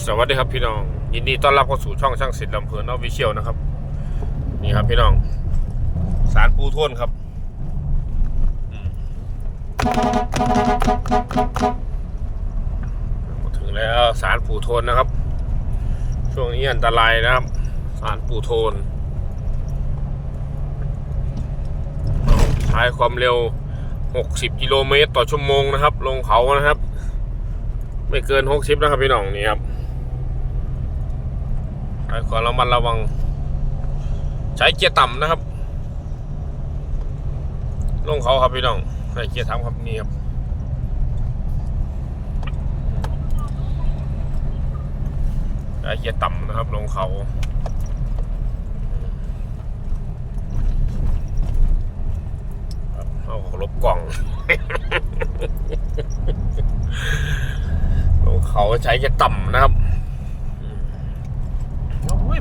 สวัสดีครับพี่น้อง ยินดีต้อนรับเข้าสู่ช่องช่างศิลป์ลำเพลินออฟฟิเชียลนะครับ นี่ครับพี่น้อง สารปูท่นครับถึงแล้วสารปูโทนนะครับ ช่วงนี้อันตรายนะครับ สารปูโทนใช้ความเร็ว 60 กิโลเมตรต่อชั่วโมงนะครับ ลงเขานะครับ ไม่เกิน 60 นะครับพี่น้องนี่ครับ ใช้ความระมัดระวัง ใช้เกียร์ต่ำนะครับ ลงเขาครับพี่น้องใช้เกียร์ต่ำครับนี่ครับใช้เกียร์ต่ำนะครับ ลงเขาเอาลบกล่อง ลงเขาใช้จะต่ำนะครับ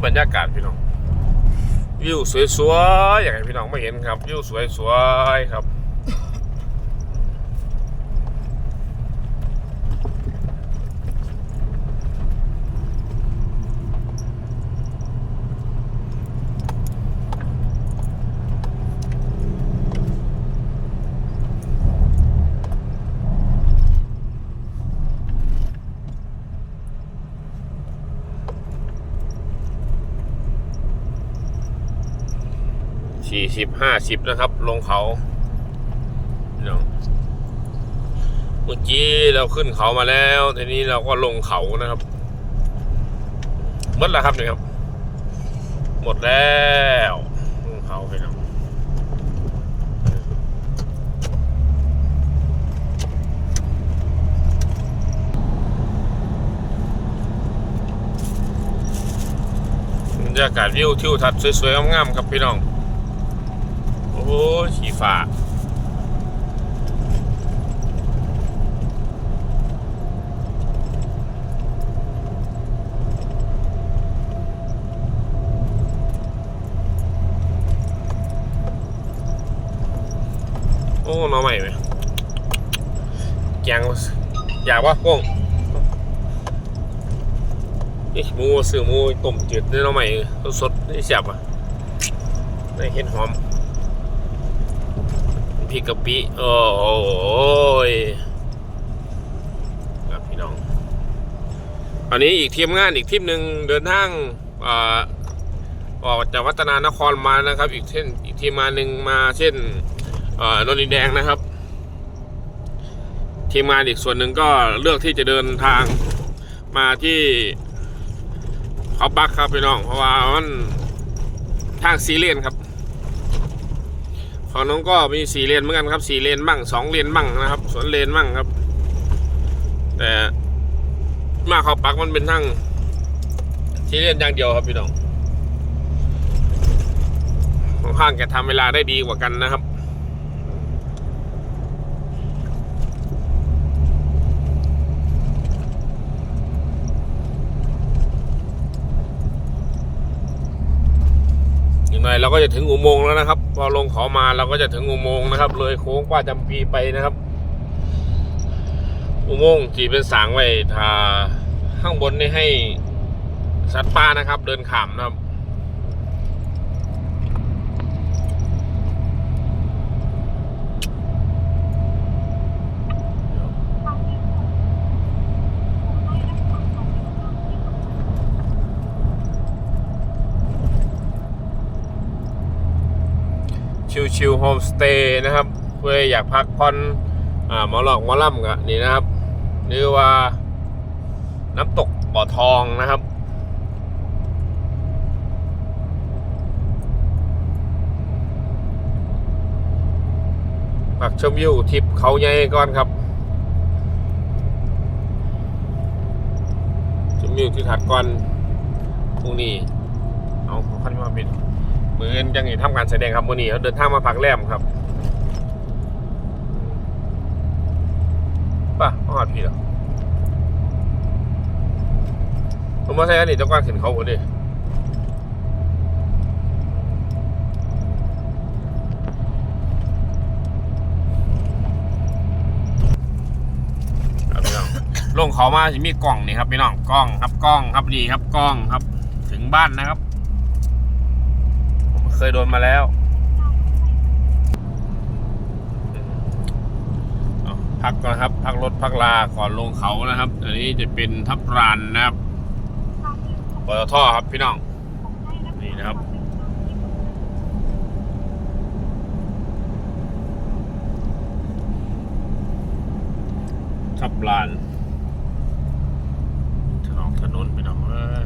บรรยากาศพี่น้องวิวสวยๆอย่างที่พี่น้องไม่เห็นครับวิวสวยๆครับ สี่สิบห้าสิบนะครับ ลงเขาเนาะเมื่อกี้เราขึ้นเขามาแล้ว ทีนี้เราก็ลงเขานะครับหมดแล้วครับนี่ครับ หมดแล้วลงเขาไปนะบรรยากาศวิวทิวทัศน์สวยๆงามๆครับพี่น้อง โอ้ยสีฟ้าโอ้มาใหม่ไหมแกงอยากว่าพวกนี่หมูซื้อหมูต้มจืดนี่เราใหม่สดนี่เสียบอะได้เห็นหอม พริกกะปิ โอ้ยครับพี่น้อง อันนี้อีกทีมงานอีกทีมหนึ่งเดินทางออกจากวัฒนานครมานะครับ อีกเช่นอีกทีมงาหนึ่งมาเช่นนนทดินแดงนะครับ ทีมงานอีกส่วนหนึ่งก็เลือกที่จะเดินทางมาที่เขาปักครับพี่น้อง เพราะว่ามันทางซีเรียนครับ ฝั่งน้องก็มีสี่เลนเหมือนกันครับสี่เลนบ้างสองเลนบ้างนะครับสวนเลนบ้างครับ แต่มาเขาปักมันเป็นทั้งสี่เลนอย่างเดียวครับพี่น้องค่อนข้างจะทำเวลาได้ดีกว่ากันนะครับอีกหน่อยเราก็จะถึงอุโมงค์แล้วนะครับ พอลงเขามาเราก็จะถึงอุโมงค์นะครับ เลยโค้งป้าจำปีไปนะครับ อุโมงค์ที่เป็นสางไว้ทาข้างบนนี่ให้สัตว์ป่านะครับ เดินขามนะครับ ชิวๆโฮมสเตย์นะครับ เพื่ออยากพักผ่อนอ่าหมอหลอกหมอล่ำกะนี่นะครับหรือว่าน้ำตกบ่อทองนะครับปักชมวิวทิปเขาใหญ่ก่อนครับชมวิวที่ถัดก่อนพรุ่งนี้เอาขอขั้นมาเป็น มือยังอยู่ทำการแสดงครับมือนี้เขาเดินทางมาพักแรมครับป่ะมาหอดพี่เหรอผมมาใช้อันนี้ต้องการขึ้นเขาหมดดิครับพี่น้องลงเขามาจะมีกล้องนี่ครับพี่น้องกล้องครับกล้องครับนี่ครับกล้องครับ ถึงบ้านนะครับ เคยโดนมาแล้วพักก่อนครับพักรถพักลาก่อนลงเขานะครับ อันนี้จะเป็นทับรานนะครับปตทครับพี่น้อง นี่นะครับทับลานถนนถนนไปหน่อยเอ้ย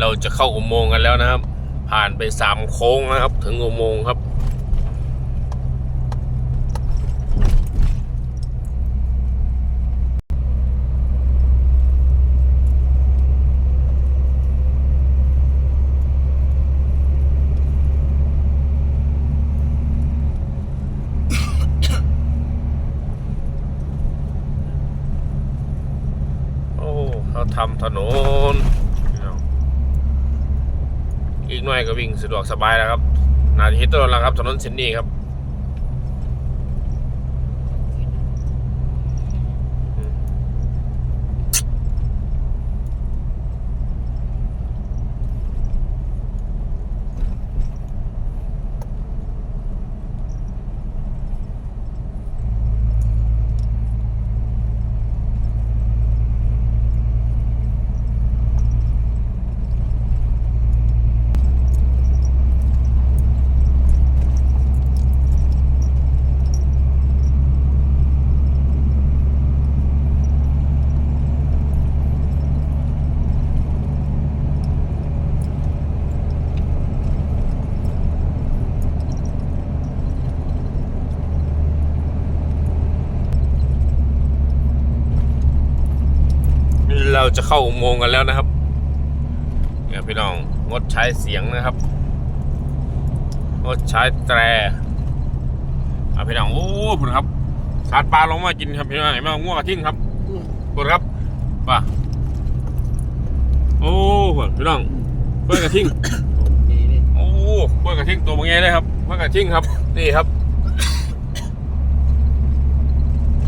เราจะเข้าอุโมงค์กันแล้วนะครับ ผ่านไปสามโค้งนะครับ ถึงอุโมงค์ครับโอ้เขาทำถนน อีกหน่อยก็วิ่งสะดวกสบายแล้วครับนาทีต้นแล้วครับถนนเส้นนี้ครับ จะเข้าอุโมงค์กันแล้วนะครับเนี่ยพี่น้องงดใช้เสียงนะครับงดใช้แตรอะพี่น้องโอ้ผุนครับสาดปลาลงมากินครับพี่น้องเห็นไหมง่วงกระทิ่งครับผุนครับป่ะโอ้ผุนพี่น้องเพื่อนกระทิ่งดีนี่โอ้เพื่อนกระทิ่งตัวบางแง่เลยครับเพื่อนกระทิ่งครับนี่ครับ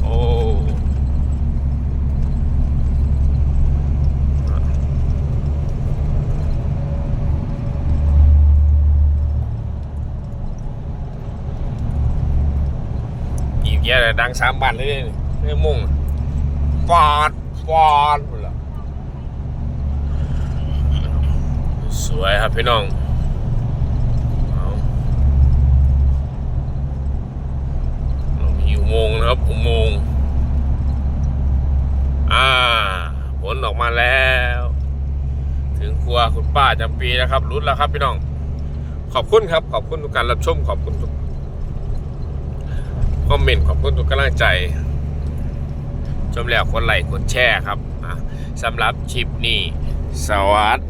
โอ้อีกแย่เลยดังสามบันเลยนี่ม่มุ่งฟาดฟาดหมดละสวยครับพี่น้องเรามีอุโมงค์นะครับอุโมงค์อ่าผลออกมาแล้ว ถึงครัวคุณป้าจำปีแล้วครับรุ้นแล้วครับพี่น้อง ขอบคุณครับ ขอบคุณทุกการรับชม ขอบคุณทุก คอมเมนต์ขอบคุณทุกกำลังใจ ชมแล้วกดไลค์กดแชร์ครับสำหรับคลิปนี้ สวัสดี